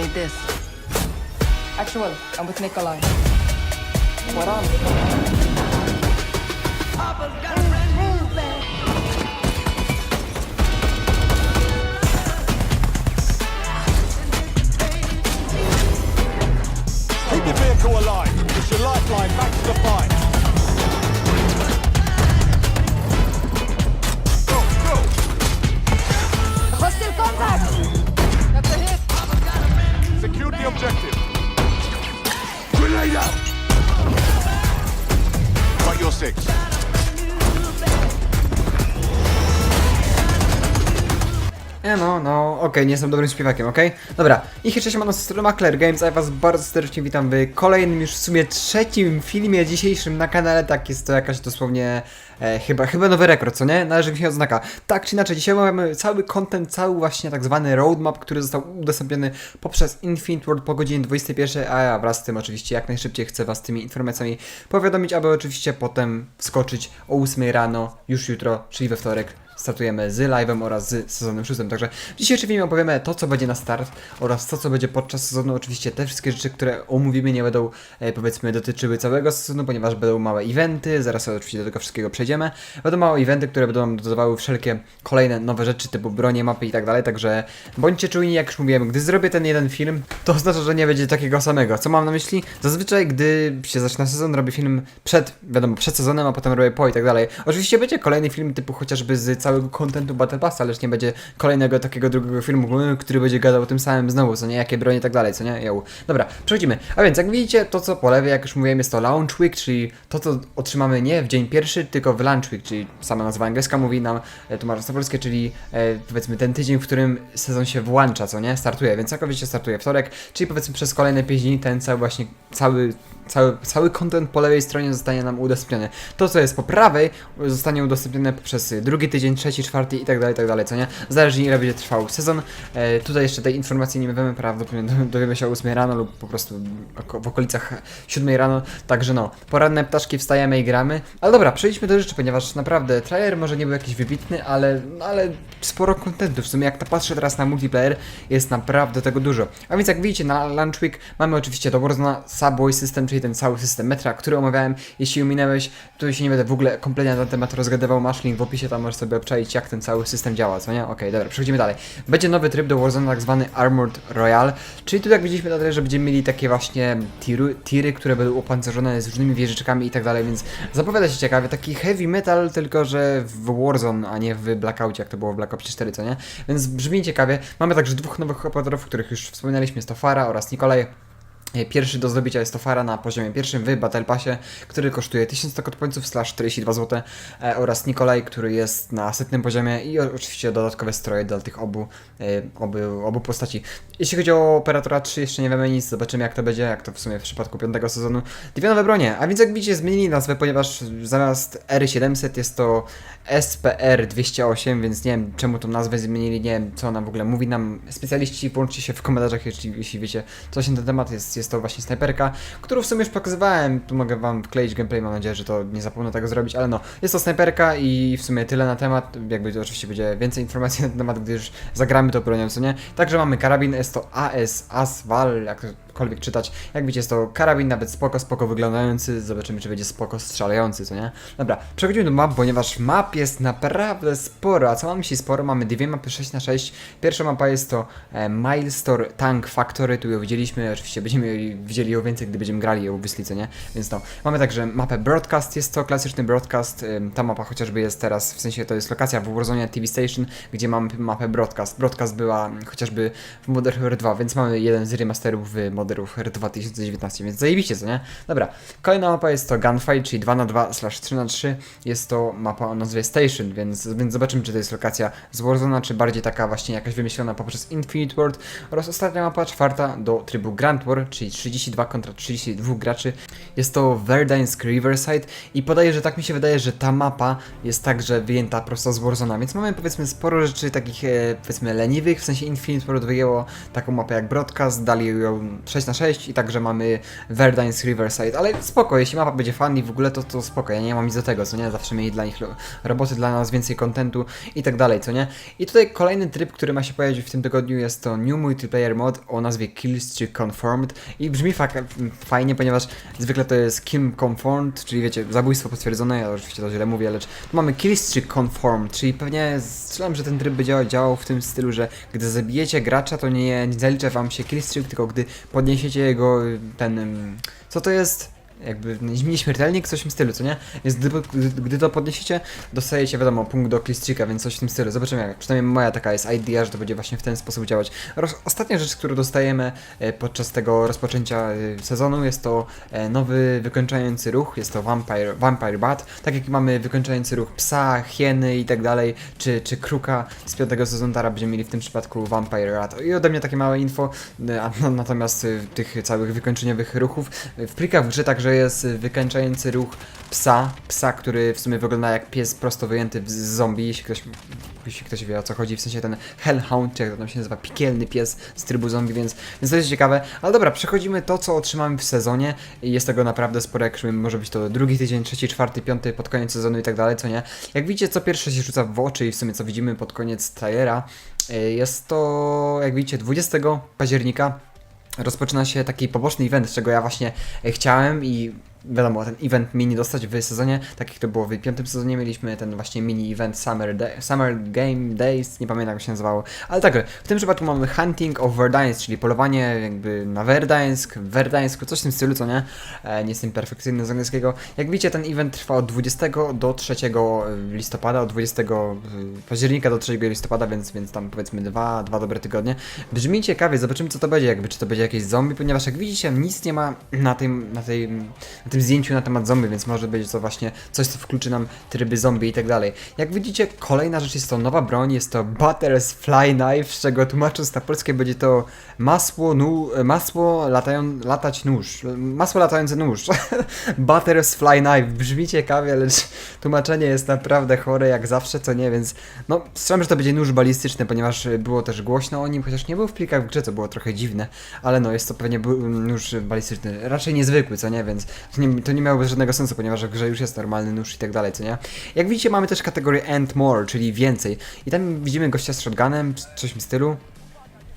made this. Actual, I'm with Nikolai. What on? Keep your vehicle alive. It's your lifeline back to the fight. Six. No, no, okej, nie jestem dobrym śpiewakiem, okej? Dobra, i cześć, mam na stronie Macler Games, a ja was bardzo serdecznie witam w kolejnym już w sumie trzecim filmie dzisiejszym na kanale, tak jest to jakaś dosłownie, e, chyba, chyba nowy rekord, co nie? Należy mi się odznaka. Tak czy inaczej, dzisiaj mamy cały content, cały właśnie tak zwany roadmap, który został udostępniony poprzez Infinite World po godzinie 21, a ja wraz z tym oczywiście jak najszybciej chcę was tymi informacjami powiadomić, aby oczywiście potem wskoczyć o 8 rano, już jutro, czyli we wtorek, startujemy z live'em oraz z sezonem szóstym. Także w dzisiejszym filmie opowiemy to, co będzie na start oraz to, co będzie podczas sezonu. Oczywiście te wszystkie rzeczy, które omówimy, nie będą e, powiedzmy dotyczyły całego sezonu, ponieważ będą małe eventy, zaraz oczywiście do tego wszystkiego przejdziemy. Będą małe eventy, które będą nam dodawały wszelkie kolejne nowe rzeczy, typu bronie, mapy i tak dalej, także bądźcie czujni, jak już mówiłem, gdy zrobię ten jeden film, to oznacza, że nie będzie takiego samego. Co mam na myśli? Zazwyczaj, gdy się zaczyna sezon, robię film przed, wiadomo, przed sezonem, a potem robię po i tak dalej. Oczywiście będzie kolejny film typu chociażby z całego kontentu Battle Passa, lecz nie będzie kolejnego takiego drugiego filmu, y, który będzie gadał o tym samym znowu, co nie, jakie bronie i tak dalej, co nie, Yo. Dobra, przechodzimy. A więc, jak widzicie, to co po lewej, jak już mówiłem, jest to Launch Week, czyli to, co otrzymamy nie w dzień pierwszy, tylko w Launch Week, czyli sama nazwa angielska mówi nam, e, tłumacząc na polskie, czyli e, powiedzmy ten tydzień, w którym sezon się włącza, co nie, startuje, więc jak wiecie, startuje wtorek, czyli powiedzmy przez kolejne 5 dni ten cały właśnie, cały cały, cały content po lewej stronie zostanie nam udostępniony. To, co jest po prawej, zostanie udostępnione poprzez drugi tydzień, trzeci, czwarty i tak dalej, i tak dalej, co nie? Zależy ile będzie trwał sezon. E, tutaj jeszcze tej informacji nie wiemy, prawdopodobnie do- dowiemy się o 8 rano lub po prostu w okolicach 7 rano, także no, poranne ptaszki wstajemy i gramy. Ale dobra, przejdźmy do rzeczy, ponieważ naprawdę trailer może nie był jakiś wybitny, ale, no, ale sporo kontentu. W sumie jak to patrzę teraz na multiplayer, jest naprawdę tego dużo. A więc jak widzicie na Launch Week mamy oczywiście do Subway System, czyli ten cały system metra, który omawiałem. Jeśli ominęłeś, to się nie będę w ogóle kompletnie na ten temat rozgadywał, masz link w opisie, tam możesz sobie obczaić jak ten cały system działa, co nie? Okej, dobra, przechodzimy dalej. Będzie nowy tryb do Warzona, tak zwany Armored Royale, czyli tu jak widzieliśmy na tyle, że będziemy mieli takie właśnie tiry, tiry które będą opancerzone z różnymi wieżyczkami i tak dalej, więc zapowiada się ciekawie, taki heavy metal, tylko że w Warzone, a nie w Blackoutie, jak to było w Black Ops 4, co nie? Więc brzmi ciekawie. Mamy także dwóch nowych operatorów, których już wspominaliśmy, jest to Fara oraz Nikolaj. E, Pierwszy do zdobycia jest to Fara na poziomie pierwszym w Battle Passie, który kosztuje 1100 kotpońców slash 42 zł e, oraz Nikolaj, który jest na setnym poziomie i oczywiście dodatkowe stroje dla tych obu, e, obu, obu postaci. Jeśli chodzi o Operatora 3 jeszcze nie wiemy nic, zobaczymy jak to będzie, jak to w sumie w przypadku piątego sezonu. Dwie nowe bronie, a więc jak widzicie zmienili nazwę, ponieważ zamiast R700 jest to SPR 208, więc nie wiem czemu tą nazwę zmienili, nie wiem co ona w ogóle mówi nam. Specjaliści włączcie się w komentarzach, jeśli, jeśli wiecie coś na ten temat, jest, jest to właśnie snajperka, którą w sumie już pokazywałem, tu mogę wam wkleić gameplay, mam nadzieję, że to nie zapomnę tego zrobić, ale no, jest to snajperka i w sumie tyle na temat, jakby to oczywiście będzie więcej informacji na temat, gdy już zagramy to bronią, co nie? Także mamy karabin, jest to AS, ASWAL, jak cokolwiek czytać. Jak widzicie, jest to karabin nawet spoko, spoko wyglądający. Zobaczymy, czy będzie spoko strzelający, co nie? Dobra, przechodzimy do map, ponieważ map jest naprawdę sporo. A co mam myśli sporo? Mamy dwie mapy 6 na 6 Pierwsza mapa jest to e, Milestore Tank Factory, tu ją widzieliśmy. Oczywiście będziemy widzieli ją więcej, gdy będziemy grali ją wyśli, co nie? Więc no. Mamy także mapę Broadcast, jest to klasyczny broadcast. Ym, Ta mapa chociażby jest teraz, w sensie to jest lokacja w Warzone TV Station, gdzie mamy mapę Broadcast. Broadcast była chociażby w Modern Warfare 2, więc mamy jeden z remasterów w Modern Warfare 2019, więc zajebiście, co nie? Dobra, kolejna mapa jest to Gunfight, czyli 2 na 2 slash 3 na 3 Jest to mapa o nazwie Station, więc, więc zobaczymy, czy to jest lokacja z czy bardziej taka właśnie jakaś wymyślona poprzez Infinite World. Oraz ostatnia mapa, czwarta, do trybu Grand War, czyli 32 kontra 32 graczy. Jest to Verdansk Riverside i podaję, że tak mi się wydaje, że ta mapa jest także wyjęta prosto z więc mamy powiedzmy sporo rzeczy takich e, powiedzmy leniwych, w sensie Infinite World wyjęło taką mapę jak Broadcast, dali ją trzeciej 6 na 6 i także mamy Verdansk Riverside, ale spoko, jeśli mapa będzie fan i w ogóle to, to spoko, ja nie mam nic do tego, co nie, zawsze mieli dla nich ro- roboty, dla nas więcej kontentu i tak dalej, co nie. I tutaj kolejny tryb, który ma się pojawić w tym tygodniu jest to New Multiplayer Mod o nazwie Killstreak Confirmed i brzmi fa fajnie, ponieważ zwykle to jest Kill Confirmed, czyli wiecie, zabójstwo potwierdzone, ja oczywiście to źle mówię, lecz tu mamy Killstreak Confirmed, czyli pewnie strzelam, że ten tryb będzie działał, w tym stylu, że gdy zabijecie gracza, to nie, nie zalicza wam się killstreak, tylko gdy podniesiecie jego y, ten... Co to jest? Jakby nieśmiertelnik, coś w tym stylu, co nie? Więc gdy, gdy, to podniesiecie, dostajecie, wiadomo, punkt do killstreaka, więc coś w tym stylu. Zobaczymy, jak, przynajmniej moja taka jest idea, że to będzie właśnie w ten sposób działać. Roz, ostatnia rzecz, którą dostajemy e, podczas tego rozpoczęcia e, sezonu, jest to e, nowy wykończający ruch, jest to Vampire, Vampire Bat. Tak jak mamy wykończający ruch psa, hieny i tak dalej, czy, czy kruka z piątego sezonu, teraz będziemy mieli w tym przypadku Vampire Rat. I ode mnie takie małe info, a na- natomiast tych całych wykończeniowych ruchów. W plikach w grze także jest e, wykańczający ruch psa, psa, który w sumie wygląda jak pies prosto wyjęty z zombie, jeśli ktoś, jeśli ktoś wie o co chodzi, w sensie ten Hellhound, czy jak to tam się nazywa, piekielny pies z trybu zombie, więc, więc to jest ciekawe. Ale dobra, przechodzimy to, co otrzymamy w sezonie jest tego naprawdę sporo, jak już może być to drugi tydzień, trzeci, czwarty, piąty, pod koniec sezonu i tak dalej, co nie. Jak widzicie, co pierwsze się rzuca w oczy i w sumie co widzimy pod koniec trailera, y, jest to, jak widzicie, 20 października rozpoczyna się taki poboczny event, czego ja właśnie e, chciałem i wiadomo, ten event mini dostać w sezonie, tak jak to było w piątym sezonie, mieliśmy ten właśnie mini event Summer, Day, Summer Game Days, nie pamiętam jak się nazywało, ale tak, w tym przypadku mamy Hunting of Verdansk, czyli polowanie jakby na Verdansk, w Verdańsku, coś w tym stylu, co nie? E, nie jestem perfekcyjny z angielskiego. Jak widzicie, ten event trwa od 20 do 3 listopada, od 20 października do 3 listopada, więc, więc tam powiedzmy dwa, dwa dobre tygodnie. Brzmi ciekawie, zobaczymy co to będzie, jakby czy to będzie jakieś zombie, ponieważ jak widzicie, nic nie ma na tym, na tej, tym zdjęciu na temat zombie, więc może być to właśnie coś, co wkluczy nam tryby zombie i tak dalej. Jak widzicie, kolejna rzecz jest to nowa broń, jest to Butters Fly Knife, z czego tłumacząc na polskie będzie to masło, nu, masło latają, latać nóż, masło latający nóż. Butters Fly Knife, brzmi ciekawie, lecz tłumaczenie jest naprawdę chore jak zawsze, co nie, więc no strzelam, że to będzie nóż balistyczny, ponieważ było też głośno o nim, chociaż nie był w plikach w grze, co było trochę dziwne, ale no jest to pewnie był nóż balistyczny, raczej niezwykły, co nie, więc nie, to nie miałoby żadnego sensu, ponieważ w grze już jest normalny nóż i tak dalej, co nie. Jak widzicie mamy też kategorię and more, czyli więcej i tam widzimy gościa z shotgunem, coś w stylu,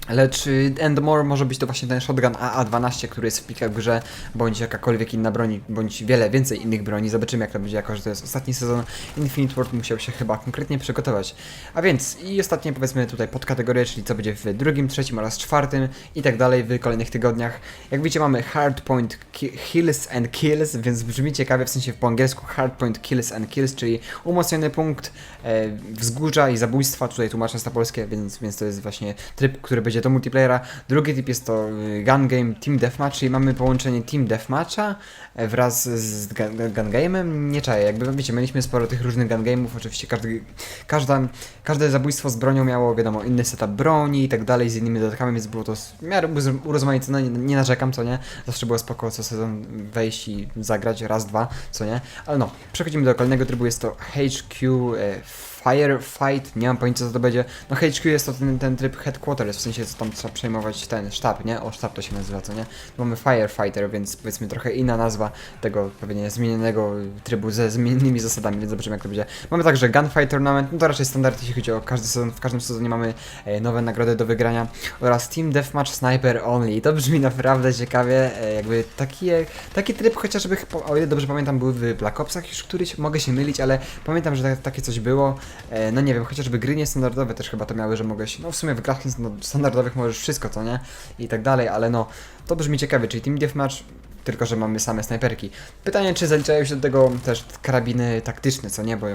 Lecz Endmore może być to właśnie ten shotgun AA12, który jest w plikach w grze, bądź jakakolwiek inna broń, bądź wiele więcej innych broni. Zobaczymy jak to będzie, jako że to jest ostatni sezon. Infinite Ward musiał się chyba konkretnie przygotować. A więc i ostatnie powiedzmy tutaj podkategorie, czyli co będzie w drugim, trzecim oraz czwartym i tak dalej w kolejnych tygodniach. Jak widzicie mamy Hardpoint Hills and Kills, więc brzmi ciekawie, w sensie po angielsku Hardpoint Kills and Kills, czyli umocniony punkt e, wzgórza i zabójstwa, tutaj tłumacząc na polskie, więc, więc to jest właśnie tryb, który będzie do multiplayera. Drugi typ jest to y, Gun Game Team Deathmatch, czyli mamy połączenie Team Deathmatcha e, wraz z gun, game'em. Nie czaję, jakby wiecie, mieliśmy sporo tych różnych gun game'ów, oczywiście każdy, każda, każde zabójstwo z bronią miało, wiadomo, inny setup broni i tak dalej, z innymi dodatkami, więc było to w miarę urozmaicone, nie, nie narzekam, co nie. Zawsze było spoko co sezon wejść i zagrać raz, dwa, co nie. Ale no, przechodzimy do kolejnego trybu, jest to HQ e, Firefight, nie mam pojęcia co to będzie. No HQ jest to ten, ten tryb headquarters, w sensie co tam trzeba przejmować ten sztab, nie? O, sztab to się nazywa, co nie? Tu mamy Firefighter, więc powiedzmy trochę inna nazwa tego pewnie zmienionego trybu ze zmiennymi zasadami, więc zobaczymy jak to będzie. Mamy także Gunfight Tournament, no to raczej standard jeśli chodzi o każdy sezon, w każdym sezonie mamy e, nowe nagrody do wygrania oraz Team Deathmatch Sniper Only. To brzmi naprawdę ciekawie, e, jakby taki, e, taki tryb chociażby, o ile dobrze pamiętam, były w Black Opsach już któryś, mogę się mylić, ale pamiętam, że tak, takie coś było. E, no nie wiem, chociażby gry niestandardowe też chyba to miały, że mogłeś, no w sumie w grach standardowych możesz wszystko, co nie? I tak dalej, ale no, to brzmi ciekawie, czyli Team Deathmatch, tylko że mamy same snajperki. Pytanie, czy zaliczają się do tego też karabiny taktyczne, co nie? Bo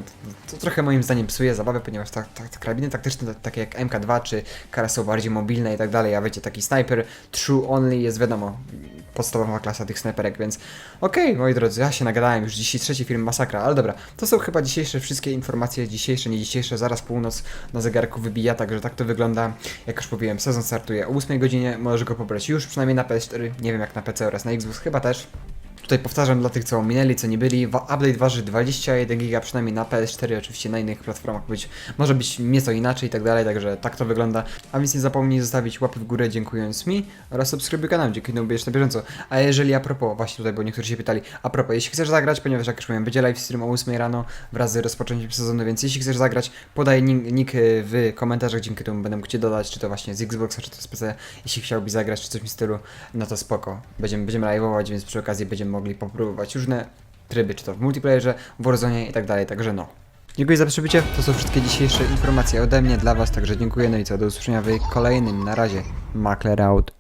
to trochę moim zdaniem psuje zabawę, ponieważ ta, ta, ta karabiny taktyczne, ta- takie jak MK2 czy Kara są bardziej mobilne i tak dalej, a wiecie, taki sniper True Only jest wiadomo, podstawowa klasa tych snajperek, więc okej, moi drodzy, ja się nagadałem, już dzisiaj trzeci film Masakra, ale dobra, to są chyba dzisiejsze wszystkie informacje, dzisiejsze, nie dzisiejsze, zaraz północ na zegarku wybija, także tak to wygląda, jak już mówiłem, sezon startuje o 8 godzinie, możesz go pobrać już, przynajmniej na PS4, nie wiem jak na PC oraz na Xbox, chyba też, Tutaj powtarzam dla tych, co ominęli, co nie byli. Update waży 21 giga, przynajmniej na PS4, oczywiście na innych platformach być, może być nieco inaczej i tak dalej, także tak to wygląda. A więc nie zapomnij zostawić łapy w górę, dziękując mi oraz subskrybuj kanał, dzięki temu będziesz na bieżąco. A jeżeli a propos, właśnie tutaj, bo niektórzy się pytali, a propos, jeśli chcesz zagrać, ponieważ jak już mówiłem, będzie live stream o 8 rano wraz z rozpoczęciem sezonu, więc jeśli chcesz zagrać, podaj nick, y, w komentarzach, dzięki temu będę mógł Cię dodać, czy to właśnie z Xboxa, czy to z PC, jeśli chciałbyś zagrać, czy coś w stylu, no to spoko. Będziemy, będziemy live'ować, więc przy okazji będziemy mogli popróbować różne tryby, czy to w multiplayerze, w Warzone i tak dalej, także no. Dziękuję za przybycie, to są wszystkie dzisiejsze informacje ode mnie dla Was, także dziękuję, no i co, do usłyszenia w kolejnym, na razie, Makler out.